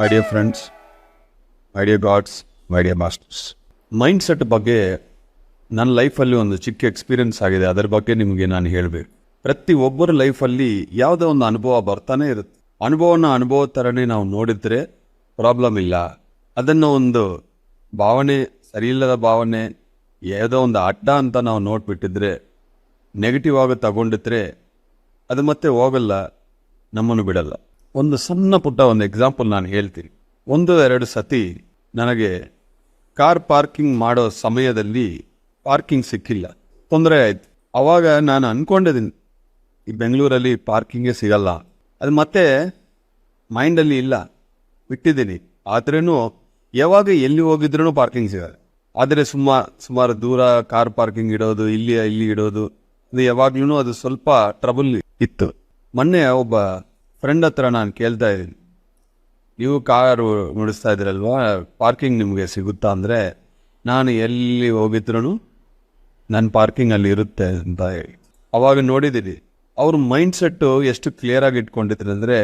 My dear friends my dear gods my dear masters mindset ಬಗ್ಗೆ ನನ್ನ ಲೈಫಲ್ಲಿ ಒಂದು ಚಿಕ್ಕ ಎಕ್ಸ್ಪೀರಿಯನ್ಸ್ ಆಗಿದೆ. ಅದರ ಬಗ್ಗೆ ನಿಮಗೆ ನಾನು ಹೇಳಬೇಕು. ಪ್ರತಿ ಒಬ್ಬರ ಲೈಫಲ್ಲಿ ಯಾವುದೋ ಒಂದು ಅನುಭವ ಬರ್ತಾನೆ ಇರುತ್ತೆ. ಅನುಭವನ ಅನುಭವ ಥರನೇ ನಾವು ನೋಡಿದರೆ ಪ್ರಾಬ್ಲಮ್ ಇಲ್ಲ. ಅದನ್ನು ಒಂದು ಭಾವನೆ, ಸರಿಯಿಲ್ಲದ ಭಾವನೆ, ಯಾವುದೋ ಒಂದು ಅಡ್ಡ ಅಂತ ನಾವು ನೋಡಿಬಿಟ್ಟಿದ್ರೆ ನೆಗೆಟಿವ್ ಆಗಿ ತಗೊಂಡಿದ್ರೆ ಅದು ಮತ್ತೆ ಹೋಗಲ್ಲ, ನಮ್ಮನ್ನು ಬಿಡಲ್ಲ. ಒಂದು ಸಣ್ಣ ಪುಟ್ಟ ಒಂದು ಎಕ್ಸಾಂಪಲ್ ನಾನು ಹೇಳ್ತೀನಿ. ಒಂದು, ಎರಡು ಸತಿ ನನಗೆ ಕಾರ್ ಪಾರ್ಕಿಂಗ್ ಮಾಡೋ ಸಮಯದಲ್ಲಿ ಪಾರ್ಕಿಂಗ್ ಸಿಕ್ಕಿಲ್ಲ. ತೊಂದರೆ ಆಯ್ತು. ಆವಾಗ ನಾನು ಅಂದ್ಕೊಂಡಿದ್ದೀನಿ ಈ ಬೆಂಗಳೂರಲ್ಲಿ ಪಾರ್ಕಿಂಗೇ ಸಿಗಲ್ಲ. ಅದು ಮತ್ತೆ ಮೈಂಡಲ್ಲಿ ಇಲ್ಲ. ಬಿಟ್ಟಿದ್ದೀನಿ. ಆದ್ರೂ ಯಾವಾಗ ಎಲ್ಲಿ ಹೋಗಿದ್ರೂ ಪಾರ್ಕಿಂಗ್ ಸಿಗಲ್ಲ. ಆದರೆ ಸುಮ್ಮ, ಸುಮಾರು ದೂರ ಕಾರ್ ಪಾರ್ಕಿಂಗ್ ಇಡೋದು ಇಲ್ಲಿ ಇಲ್ಲಿ ಇಡೋದು, ಅದು ಯಾವಾಗ್ಲೂ ಅದು ಸ್ವಲ್ಪ ಟ್ರಬಲ್ ಇತ್ತು. ಮೊನ್ನೆ ಒಬ್ಬ ಫ್ರೆಂಡ್ ಹತ್ರ ನಾನು ಕೇಳ್ತಾ ಇದ್ದೀನಿ. ನೀವು ಕಾರು ನಡೆಸ್ತಾ ಇದ್ದೀರಲ್ವಾ ಪಾರ್ಕಿಂಗ್ ನಿಮಗೆ ಸಿಗುತ್ತಾ ಅಂದರೆ ನಾನು ಎಲ್ಲಿ ಹೋಗಿದ್ರು ನನ್ನ ಪಾರ್ಕಿಂಗಲ್ಲಿ ಇರುತ್ತೆ ಅಂತ ಹೇಳಿ. ಅವಾಗ ನೋಡಿದ್ದೀರಿ ಅವ್ರ ಮೈಂಡ್ ಸೆಟ್ಟು ಎಷ್ಟು ಕ್ಲಿಯರ್ ಆಗಿ ಇಟ್ಕೊಂಡಿದ್ರು ಅಂದರೆ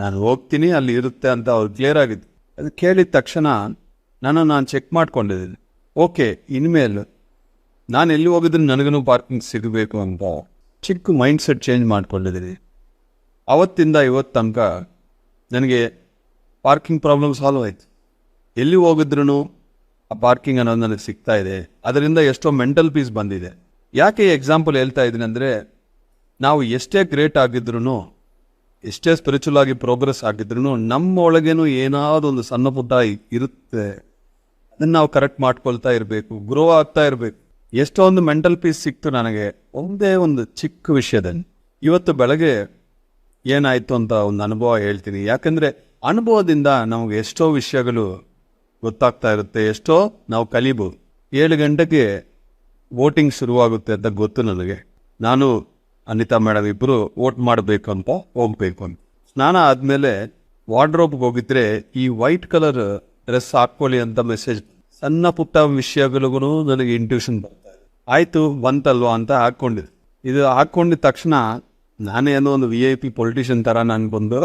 ನಾನು ಹೋಗ್ತೀನಿ, ಅಲ್ಲಿ ಇರುತ್ತೆ ಅಂತ ಅವ್ರು ಕ್ಲಿಯರ್ ಆಗಿತ್ತು ಅದು ಕೇಳಿದ ತಕ್ಷಣ ನಾನು ನಾನು ಚೆಕ್ ಮಾಡ್ಕೊಂಡಿದ್ದೀನಿ ಓಕೆ ಇನ್ಮೇಲೆ ನಾನು ಎಲ್ಲಿ ಹೋಗಿದ್ರು ನನಗೂ ಪಾರ್ಕಿಂಗ್ ಸಿಗಬೇಕು ಅಂತ ಚಿಕ್ಕ ಮೈಂಡ್ ಸೆಟ್ ಚೇಂಜ್ ಮಾಡ್ಕೊಂಡಿದ್ದೀನಿ ಅವತ್ತಿಂದ ಇವತ್ತು ತನಕ ನನಗೆ ಪಾರ್ಕಿಂಗ್ ಪ್ರಾಬ್ಲಮ್ ಸಾಲ್ವ್ ಆಯ್ತು. ಎಲ್ಲಿ ಹೋಗಿದ್ರು ಆ ಪಾರ್ಕಿಂಗ್ ಅನ್ನೋದು ನನಗೆ ಸಿಗ್ತಾ ಇದೆ. ಅದರಿಂದ ಎಷ್ಟೋ ಮೆಂಟಲ್ ಪೀಸ್ ಬಂದಿದೆ. ಯಾಕೆ ಎಕ್ಸಾಂಪಲ್ ಹೇಳ್ತಾ ಇದ್ದೀನಿ ಅಂದರೆ, ನಾವು ಎಷ್ಟೇ ಗ್ರೇಟ್ ಆಗಿದ್ರು ಎಷ್ಟೇ ಸ್ಪಿರಿಚುವಲ್ ಆಗಿ ಪ್ರೋಗ್ರೆಸ್ ಆಗಿದ್ರು ನಮ್ಮ ಒಳಗೇನು ಏನಾದ್ರು ಒಂದು ಸಣ್ಣ ಪುಟ್ಟ ಇರುತ್ತೆ. ಅದನ್ನು ನಾವು ಕರೆಕ್ಟ್ ಮಾಡ್ಕೊಳ್ತಾ ಇರಬೇಕು ಗ್ರೋ ಆಗ್ತಾ ಇರಬೇಕು. ಎಷ್ಟೊಂದು ಮೆಂಟಲ್ ಪೀಸ್ ಸಿಕ್ತು ನನಗೆ. ಒಂದೇ ಒಂದು ಚಿಕ್ಕ ವಿಷಯದಲ್ಲಿ. ಇವತ್ತು ಬೆಳಗ್ಗೆ ಏನಾಯ್ತು ಅಂತ ಒಂದು ಅನುಭವ ಹೇಳ್ತೀನಿ. ಯಾಕಂದರೆ ಅನುಭವದಿಂದ ನಮಗೆ ಎಷ್ಟೋ ವಿಷಯಗಳು ಗೊತ್ತಾಗ್ತಾ ಇರುತ್ತೆ, ಎಷ್ಟೋ ನಾವು ಕಲಿಬೋದು. ಏಳು ಗಂಟೆಗೆ ವೋಟಿಂಗ್ ಶುರುವಾಗುತ್ತೆ ಅಂತ ಗೊತ್ತು ನನಗೆ. ನಾನು, ಅನಿತಾ ಮೇಡಮ್ ಇಬ್ಬರು ವೋಟ್ ಮಾಡಬೇಕು ಅಂತ ಹೋಗ್ಬೇಕು ಅಂತ. ಸ್ನಾನ ಆದಮೇಲೆ ವಾರ್ಡ್ರೋಬ್ಗೆ ಹೋಗಿದ್ರೆ ಈ ವೈಟ್ ಕಲರ್ ಡ್ರೆಸ್ ಹಾಕ್ಕೊಳ್ಳಿ ಅಂತ ಮೆಸೇಜ್, ಸಣ್ಣ ಪುಟ್ಟ ವಿಷಯಗಳಿಗೂ ನನಗೆ ಇಂಟ್ಯೂಷನ್ ಬರ್ತಾ ಇದೆ. ಆಯಿತು, ಬಂತಲ್ವಾ ಅಂತ ಹಾಕ್ಕೊಂಡಿದ್ದೆ. ಇದು ಹಾಕ್ಕೊಂಡಿದ ತಕ್ಷಣ ನಾನೇನೋ ಒಂದು ವಿ ಐ ಪಿ ಪೊಲಿಟಿಷಿಯನ್ ಥರ ನನಗೊಂದು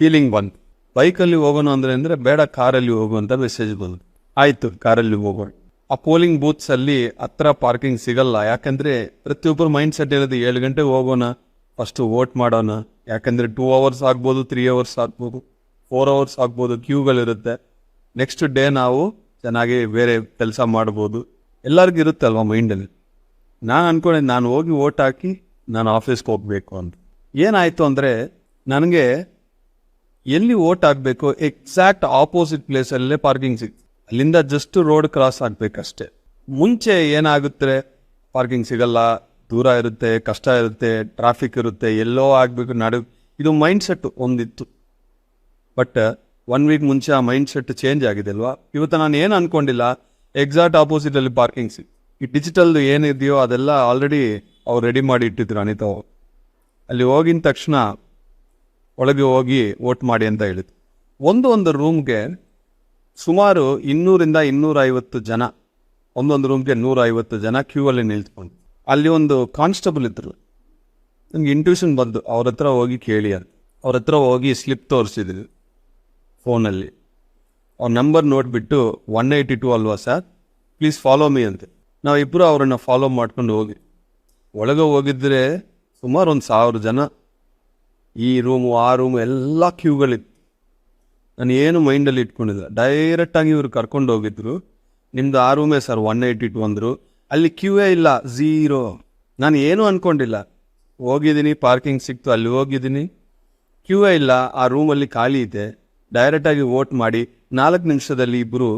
ಫೀಲಿಂಗ್ ಬಂತು. ಬೈಕಲ್ಲಿ ಹೋಗೋಣ ಅಂದರೆ ಅಂದರೆ ಬೇಡ ಕಾರಲ್ಲಿ ಹೋಗು ಅಂತ ಮೆಸೇಜ್ ಬಂತು. ಆಯಿತು ಕಾರಲ್ಲಿ ಹೋಗೋಣ. ಆ ಪೋಲಿಂಗ್ ಬೂತ್ಸಲ್ಲಿ ಹತ್ರ ಪಾರ್ಕಿಂಗ್ ಸಿಗಲ್ಲ. ಯಾಕಂದರೆ ಪ್ರತಿಯೊಬ್ಬರು ಮೈಂಡ್ ಸೆಟ್ ಇರೋದು ಏಳು ಗಂಟೆಗೆ ಹೋಗೋಣ ಫಸ್ಟು ವೋಟ್ ಮಾಡೋಣ. ಯಾಕಂದರೆ ಟೂ ಅವರ್ಸ್ ಆಗ್ಬೋದು ತ್ರೀ ಅವರ್ಸ್ ಆಗ್ಬೋದು ಫೋರ್ ಅವರ್ಸ್ ಆಗ್ಬೋದು ಕ್ಯೂಗಳಿರುತ್ತೆ ನೆಕ್ಸ್ಟ್ ಡೇ ನಾವು ಚೆನ್ನಾಗಿ ಬೇರೆ ಕೆಲಸ ಮಾಡ್ಬೋದು. ಎಲ್ಲರಿಗೂ ಇರುತ್ತಲ್ವ ಮೈಂಡಲ್ಲಿ ನಾನು ಅಂದ್ಕೊಂಡೆ ನಾನು ಹೋಗಿ ವೋಟ್ ಹಾಕಿ ನಾನು ಆಫೀಸ್ಗೆ ಹೋಗ್ಬೇಕು ಅಂತ. ಏನಾಯಿತು ಅಂದರೆ ನನಗೆ ಎಲ್ಲಿ ಓಟ್ ಆಗಬೇಕು ಎಕ್ಸಾಕ್ಟ್ ಆಪೋಸಿಟ್ ಪ್ಲೇಸಲ್ಲೇ ಪಾರ್ಕಿಂಗ್ ಸಿಕ್ತು ಅಲ್ಲಿಂದ ಜಸ್ಟ್ ರೋಡ್ ಕ್ರಾಸ್ ಆಗ್ಬೇಕಷ್ಟೇ. ಮುಂಚೆ ಏನಾಗುತ್ತೆ ಪಾರ್ಕಿಂಗ್ ಸಿಗಲ್ಲ, ದೂರ ಇರುತ್ತೆ, ಕಷ್ಟ ಇರುತ್ತೆ ಟ್ರಾಫಿಕ್ ಇರುತ್ತೆ, ಎಲ್ಲೋ ಆಗಬೇಕು ನಡು ಇದು ಮೈಂಡ್ ಸೆಟ್ ಒಂದಿತ್ತು. ಬಟ್ ಒನ್ ವೀಕ್ ಮುಂಚೆ ಆ ಮೈಂಡ್ ಸೆಟ್ ಚೇಂಜ್ ಆಗಿದೆ ಅಲ್ವಾ? ಇವತ್ತು ನಾನು ಏನು ಅನ್ಕೊಂಡಿಲ್ಲ ಎಕ್ಸಾಕ್ಟ್ ಆಪೋಸಿಟಲ್ಲಿ ಪಾರ್ಕಿಂಗ್ ಸಿಕ್ ಈ ಡಿಜಿಟಲ್ದು ಏನಿದೆಯೋ ಅದೆಲ್ಲ ಆಲ್ರೆಡಿ ಅವ್ರು ರೆಡಿ ಮಾಡಿ ಇಟ್ಟಿದ್ರು ಅನಿತಾ. ಅಲ್ಲಿ ಹೋಗಿದ ತಕ್ಷಣ ಒಳಗೆ ಹೋಗಿ ವೋಟ್ ಮಾಡಿ ಅಂತ ಹೇಳಿದ್ರು. ಒಂದು ಒಂದು ರೂಮ್ಗೆ ಸುಮಾರು ಇನ್ನೂರಿಂದ ಇನ್ನೂರೈವತ್ತು ಜನ ಒಂದೊಂದು ರೂಮ್ಗೆ ನೂರೈವತ್ತು ಜನ ಕ್ಯೂ ಅಲ್ಲಿ ನಿಲ್ತ್ಕೊಂಡು ಅಲ್ಲಿ ಒಂದು ಕಾನ್ಸ್ಟೇಬಲ್ ಇದ್ದರು ನನಗೆ ಇಂಟ್ಯೂಷನ್ ಬಂತು, ಅವ್ರ ಹತ್ರ ಹೋಗಿ ಕೇಳಿ ಅಂತ. ಅವ್ರ ಹತ್ರ ಹೋಗಿ ಸ್ಲಿಪ್ ತೋರಿಸಿದ್ರು ಫೋನಲ್ಲಿ ಅವ್ರ ನಂಬರ್ ನೋಡಿಬಿಟ್ಟು ಒನ್ ಏಯ್ಟಿ ಟು ಅಲ್ವಾ ಸರ್ ಪ್ಲೀಸ್ ಫಾಲೋ ಮೀ ಅಂತೆ. ನಾವಿಬ್ಬರು ಅವರನ್ನು ಫಾಲೋ ಮಾಡ್ಕೊಂಡು ಹೋಗಿ. ಒಳಗೆ ಹೋಗಿದ್ರೆ ಸುಮಾರು ಒಂದು ಸಾವಿರ ಜನ. ಈ ರೂಮು ಆ ರೂಮು ಎಲ್ಲ ಕ್ಯೂಗಳಿತ್ತು ನಾನು ಏನು ಮೈಂಡಲ್ಲಿ ಇಟ್ಕೊಂಡಿದ್ದೆ ಡೈರೆಕ್ಟಾಗಿ ಇವರು ಕರ್ಕೊಂಡು ಹೋಗಿದ್ರು. ನಿಮ್ದು ಆ ರೂಮೇ ಸರ್ ಒನ್ ಏಯ್ಟ್ ಟು ಅಂದರು. ಅಲ್ಲಿ ಕ್ಯೂವೇ ಇಲ್ಲ ಝೀರೋ ನಾನು ಏನೂ ಅಂದ್ಕೊಂಡಿಲ್ಲ ಹೋಗಿದ್ದೀನಿ ಪಾರ್ಕಿಂಗ್ ಸಿಕ್ತು, ಅಲ್ಲಿ ಹೋಗಿದ್ದೀನಿ. ಕ್ಯೂವೇ ಇಲ್ಲ, ಆ ರೂಮಲ್ಲಿ ಖಾಲಿ ಇದೆ. ಡೈರೆಕ್ಟಾಗಿ ವೋಟ್ ಮಾಡಿ ನಾಲ್ಕು ನಿಮಿಷದಲ್ಲಿ ಇಬ್ಬರು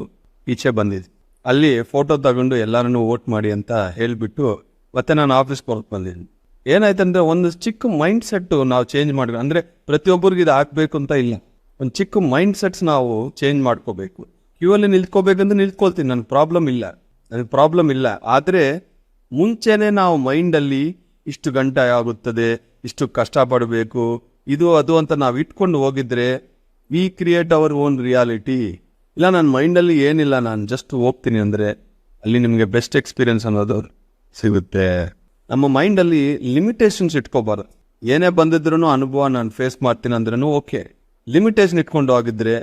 ಈಚೆ ಬಂದಿದ್ದೆ ಅಲ್ಲಿ ಫೋಟೋ ತಗೊಂಡು ಎಲ್ಲರನ್ನೂ ವೋಟ್ ಮಾಡಿ ಅಂತ ಹೇಳಿಬಿಟ್ಟು ಮತ್ತೆ ನಾನು ಆಫೀಸ್ಗೆ ಹೊರಗೆ ಬಂದಿದ್ದೀನಿ. ಏನಾಯ್ತಂದ್ರೆ ಒಂದು ಚಿಕ್ಕ ಮೈಂಡ್ ಸೆಟ್ ನಾವು ಚೇಂಜ್ ಮಾಡಿ ಅಂದರೆ ಪ್ರತಿಯೊಬ್ಬರಿಗೆ ಇದು ಹಾಕ್ಬೇಕು ಅಂತ ಇಲ್ಲ. ಒಂದು ಚಿಕ್ಕ ಮೈಂಡ್ ಸೆಟ್ಸ್ ನಾವು ಚೇಂಜ್ ಮಾಡ್ಕೋಬೇಕು. ಕ್ಯೂ ಅಲ್ಲಿ ನಿಲ್ಕೋಬೇಕಂದ್ರೆ ನಿಲ್ಕೊಳ್ತೀನಿ ನನಗೆ ಪ್ರಾಬ್ಲಮ್ ಇಲ್ಲ. ನನಗೆ ಪ್ರಾಬ್ಲಮ್ ಇಲ್ಲ. ಆದರೆ ಮುಂಚೆನೆ ನಾವು ಮೈಂಡಲ್ಲಿ ಇಷ್ಟು ಗಂಟೆ ಆಗುತ್ತದೆ, ಇಷ್ಟು ಕಷ್ಟಪಡಬೇಕು, ಇದು, ಅದು ಅಂತ ನಾವು ಇಟ್ಕೊಂಡು ಹೋಗಿದ್ರೆ we create our own reality ಇಲ್ಲ, ನನ್ನ ಮೈಂಡಲ್ಲಿ ಏನಿಲ್ಲ, ನಾನು ಜಸ್ಟ್ ಹೋಗ್ತೀನಿ ಅಂದರೆ ಅಲ್ಲಿ ನಿಮಗೆ ಬೆಸ್ಟ್ ಎಕ್ಸ್ಪೀರಿಯನ್ಸ್ ಅನ್ನೋದು. ಸಿಗುತ್ತೆ. ನಮ್ಮ ಮೈಂಡಲ್ಲಿ ಲಿಮಿಟೇಷನ್ಸ್ ಇಟ್ಕೋಬಾರ್ದು. ಏನೇ ಬಂದಿದ್ರು ಅನುಭವ ನಾನು ಫೇಸ್ ಮಾಡ್ತೀನಿ ಅಂದ್ರೂ ಓಕೆ. ಲಿಮಿಟೇಷನ್ ಇಟ್ಕೊಂಡು ಹೋಗಿದ್ರೆ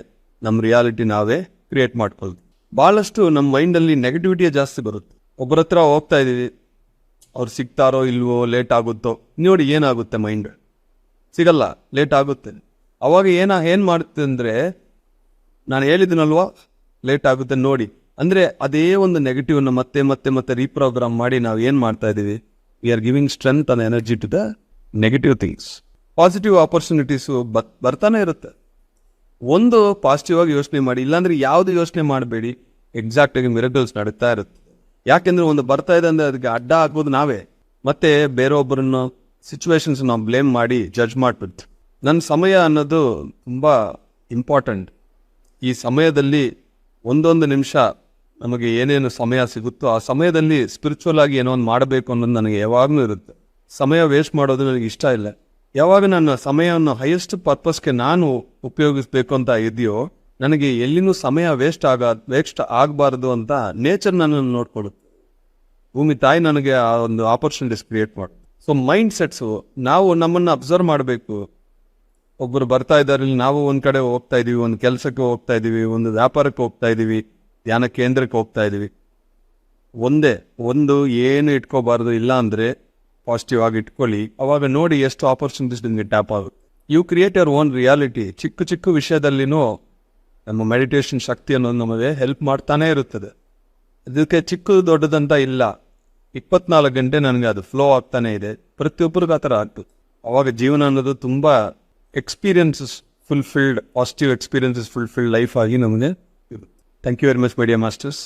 ನಮ್ಮ ರಿಯಾಲಿಟಿ ನಾವೇ ಕ್ರಿಯೇಟ್ ಮಾಡ್ಕೊಳ್ತೀವಿ. ಭಾಳಷ್ಟು ನಮ್ಮ ಮೈಂಡಲ್ಲಿ ನೆಗೆಟಿವಿಟಿಯೇ ಜಾಸ್ತಿ ಬರುತ್ತೆ. ಒಬ್ಬರ ಹತ್ರ ಹೋಗ್ತಾ ಇದ್ದೀವಿ. ಅವ್ರು ಸಿಗ್ತಾರೋ ಇಲ್ವೋ ಲೇಟ್ ಆಗುತ್ತೋ, ನೋಡಿ ಏನಾಗುತ್ತೆ ಮೈಂಡ್. ಸಿಗಲ್ಲ ಲೇಟ್ ಆಗುತ್ತೆ. ಅವಾಗ ಏನ, ಏನು ಮಾಡುತ್ತೆ ಅಂದರೆ, ನಾನು ಹೇಳಿದ್ದೀನಲ್ವಾ ಲೇಟ್ ಆಗುತ್ತೆ, ನೋಡಿ. ಅಂದರೆ ಅದೇ ಒಂದು ನೆಗೆಟಿವ್ನ ಮತ್ತೆ ಮತ್ತೆ ಮತ್ತೆ ರೀಪ್ರೋಗ್ರಾಮ್ ಮಾಡಿ ನಾವು ಏನು ಮಾಡ್ತಾ ಇದೀವಿ we are giving strength and energy to the negative things positive opportunities ಬರ್ತಾನೆ ಇರುತ್ತೆ. ಒಂದು ಪಾಸಿಟಿವ್ ಆಗಿ ಯೋಚನೆ ಮಾಡಿ, ಇಲ್ಲಾಂದ್ರೆ ಯಾವುದು ಯೋಚನೆ ಮಾಡಬೇಡಿ. ಎಕ್ಸಾಕ್ಟ್ ಆಗಿ ಮಿರಕಲ್ಸ್ ನಡೀತಾ ಇರುತ್ತೆ. ಯಾಕೆಂದ್ರೆ ಒಂದು ಬರ್ತಾ ಇದೆ ಅಂದ್ರೆ ಅದಕ್ಕೆ ಅಡ್ಡ ಆಗ್ಬೋದು ನಾವೇ. ಮತ್ತೆ ಬೇರೊಬ್ಬರನ್ನು ಸಿಚುವೇಶನ್ಸ್ ನಾವು ಬ್ಲೇಮ್ ಮಾಡಿ ಜಡ್ಜ್ ಮಾಡ್ಬಿಡ್ತು ನನ್ನ ಸಮಯ ಅನ್ನೋದು ತುಂಬಾ ಇಂಪಾರ್ಟೆಂಟ್ ಈ ಸಮಯದಲ್ಲಿ ಒಂದೊಂದು ನಿಮಿಷ ನಮಗೆ ಏನೇನು ಸಮಯ ಸಿಗುತ್ತೋ ಆ ಸಮಯದಲ್ಲಿ ಸ್ಪಿರಿಚುವಲ್ ಆಗಿ ಏನೋ ಒಂದು ಮಾಡಬೇಕು ಅನ್ನೋದು ನನಗೆ ಯಾವಾಗಲೂ ಇರುತ್ತೆ. ಸಮಯ ವೇಸ್ಟ್ ಮಾಡೋದು ನನಗೆ ಇಷ್ಟ ಇಲ್ಲ. ಯಾವಾಗ ನನ್ನ ಸಮಯವನ್ನು ಹೈಯೆಸ್ಟ್ ಪರ್ಪಸ್ಗೆ ನಾನು ಉಪಯೋಗಿಸ್ಬೇಕು ಅಂತ ಇದೆಯೋ, ನನಗೆ ಎಲ್ಲಿನೂ ಸಮಯ ವೇಸ್ಟ್ ಆಗ ವೇಸ್ಟ್ ಆಗಬಾರ್ದು ಅಂತ ನೇಚರ್ ನನ್ನನ್ನು ನೋಡ್ಕೊಡುತ್ತೆ ಭೂಮಿ ತಾಯಿ ನನಗೆ ಆ ಒಂದು ಆಪರ್ಚುನಿಟೀಸ್ ಕ್ರಿಯೇಟ್ ಮಾಡಿ. ಸೊ ಮೈಂಡ್ ಸೆಟ್ಸು ನಾವು ನಮ್ಮನ್ನು ಅಬ್ಸರ್ವ್ ಮಾಡಬೇಕು. ಒಬ್ಬರು ಬರ್ತಾ ಇದ್ದಾರೆ ನಾವು ಒಂದು ಕಡೆ ಹೋಗ್ತಾ ಇದ್ದೀವಿ ಒಂದು ಕೆಲಸಕ್ಕೆ ಹೋಗ್ತಾ ಇದ್ದೀವಿ ಒಂದು ವ್ಯಾಪಾರಕ್ಕೆ ಹೋಗ್ತಾ ಇದೀವಿ. ಧ್ಯಾನ ಕೇಂದ್ರಕ್ಕೆ ಹೋಗ್ತಾ ಇದ್ದೀವಿ ಒಂದೇ, ಒಂದು ಏನು ಇಟ್ಕೋಬಾರ್ದು ಇಲ್ಲ ಅಂದರೆ ಪಾಸಿಟಿವ್ ಆಗಿ ಇಟ್ಕೊಳ್ಳಿ. ಅವಾಗ ನೋಡಿ ಎಷ್ಟು ಆಪರ್ಚುನಿಟೀಸ್ ನಿಮಗೆ ಟ್ಯಾಪ್ ಆಗುತ್ತೆ. You create your own reality ಚಿಕ್ಕ ಚಿಕ್ಕ ವಿಷಯದಲ್ಲಿನೂ ನಮ್ಮ ಮೆಡಿಟೇಷನ್ ಶಕ್ತಿ ಅನ್ನೋದು ನಮಗೆ ಹೆಲ್ಪ್ ಮಾಡ್ತಾನೆ ಇರುತ್ತದೆ. ಇದಕ್ಕೆ ಚಿಕ್ಕದು ದೊಡ್ಡದಂತ ಇಲ್ಲ. ಇಪ್ಪತ್ನಾಲ್ಕು ಗಂಟೆ ನನಗೆ ಅದು ಫ್ಲೋ ಆಗ್ತಾನೆ ಇದೆ. ಪ್ರತಿಯೊಬ್ಬರಿಗೂ ಆ ಥರ ಆಗ್ತದೆ ಅವಾಗ ಜೀವನ ಅನ್ನೋದು ತುಂಬ experiences fulfilled positive experiences fulfilled life ಆಗಿ ನಮಗೆ thank you very much Media Masters